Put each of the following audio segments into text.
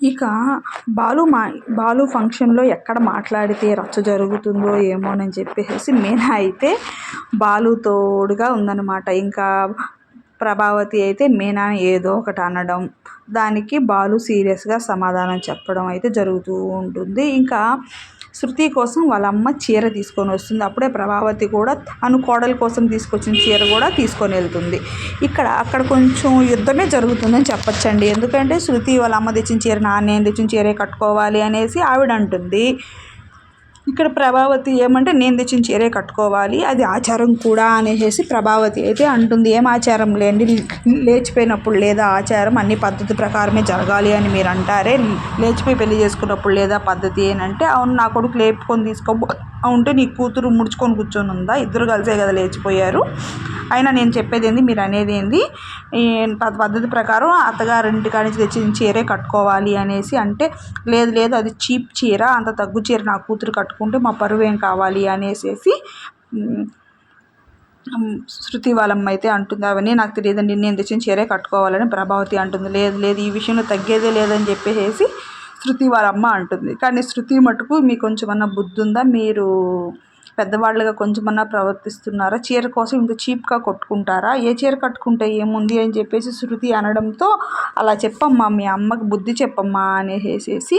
ఇక బాలు మా బాలు ఫంక్షన్లో ఎక్కడ మాట్లాడితే రచ్చ జరుగుతుందో ఏమోనని చెప్పేసి మీనా అయితే బాలు తోడుగా ఉందన్నమాట. ఇంకా ప్రభావతి అయితే మీనా ఏదో ఒకటి అనడం దానికి బాలు సీరియస్గా సమాధానం చెప్పడం అయితే జరుగుతూ ఉంటుంది. ఇంకా శృతి కోసం వాళ్ళ అమ్మ చీర తీసుకొని వస్తుంది. అప్పుడే ప్రభావతి కూడా తను కోడలి కోసం తీసుకొచ్చిన చీర కూడా తీసుకొని వెళ్తుంది. ఇక్కడ అక్కడ కొంచెం యుద్ధమే జరుగుతుందని చెప్పచ్చండి. ఎందుకంటే శృతి వాళ్ళ అమ్మ తెచ్చిన చీర నాన్న తెచ్చిన చీరే కట్టుకోవాలి అనేసి ఆవిడ అంటుంది. ఇక్కడ ప్రభావతి ఏమంటే నేను తెచ్చిన చీరే కట్టుకోవాలి అది ఆచారం కూడా అనేసి ప్రభావతి అయితే అంటుంది. ఏం ఆచారం లేండి లేచిపోయినప్పుడు లేదా ఆచారం అన్ని పద్ధతి ప్రకారమే జరగాలి అని మీరు అంటారే లేచిపోయి పెళ్ళి చేసుకున్నప్పుడు లేదా పద్ధతి ఏంటంటే అవును నా కొడుకు లేపుకొని తీసుకో ఉంటే నీ కూతురు ముడుచుకొని కూర్చొని ఉందా ఇద్దరు కలిసే కదా లేచిపోయారు. అయినా నేను చెప్పేది ఏంది మీరు అనేది ఏంది పద్ధతి ప్రకారం అత్తగారింటి కాడి తెచ్చిన చీరే కట్టుకోవాలి అనేసి అంటే లేదు లేదు అది చీప్ చీర అంత తగ్గు చీర నా కూతురు కట్టుకుంటే మా పరువు ఏం కావాలి అనేసి శృతి వాళ్ళమ్మ అయితే అంటుంది అవన్నీ నాకు తెలియదండి నేను తెచ్చిన చీరే కట్టుకోవాలని ప్రభావతి అంటుంది లేదు లేదు ఈ విషయంలో తగ్గేదే లేదని చెప్పేసి శృతి వాళ్ళమ్మ అంటుంది. కానీ శృతి మటుకు మీకు కొంచెమన్నా బుద్ధి ఉందా మీరు పెద్దవాళ్ళుగా కొంచెమన్నా ప్రవర్తిస్తున్నారా? చీర కోసం ఇంత చీప్గా కొట్టుకుంటారా? ఏ చీర కట్టుకుంటే ఏముంది అని చెప్పేసి శృతి అనడంతో అలా చెప్పమ్మా మీ అమ్మకి బుద్ధి చెప్పమ్మా అనేసేసి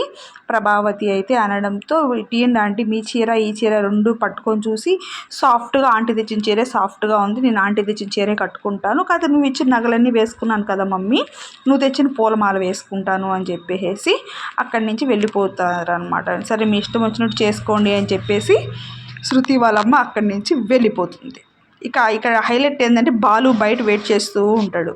ప్రభావతి అయితే అనడంతో ఇటీయండి ఆంటీ మీ చీర ఈ చీర రెండు పట్టుకొని చూసి సాఫ్ట్గా ఆంటీ తెచ్చిన చీరే సాఫ్ట్గా ఉంది నేను ఆంటీ తెచ్చిన చీరే కట్టుకుంటాను. కాదు నువ్వు ఇచ్చిన నగలన్నీ వేసుకున్నాను కదా మమ్మీ నువ్వు తెచ్చిన పూలమాల వేసుకుంటాను అని చెప్పేసి అక్కడి నుంచి వెళ్ళిపోతారనమాట సరే మీ ఇష్టం వచ్చినట్టు చేసుకోండి అని చెప్పేసి శృతి వాళ్ళమ్మ అక్కడి నుంచి వెళ్ళిపోతుంది. ఇక ఇక్కడ హైలైట్ ఏంటంటే బాలు బయట వెయిట్ చేస్తూ ఉంటాడు.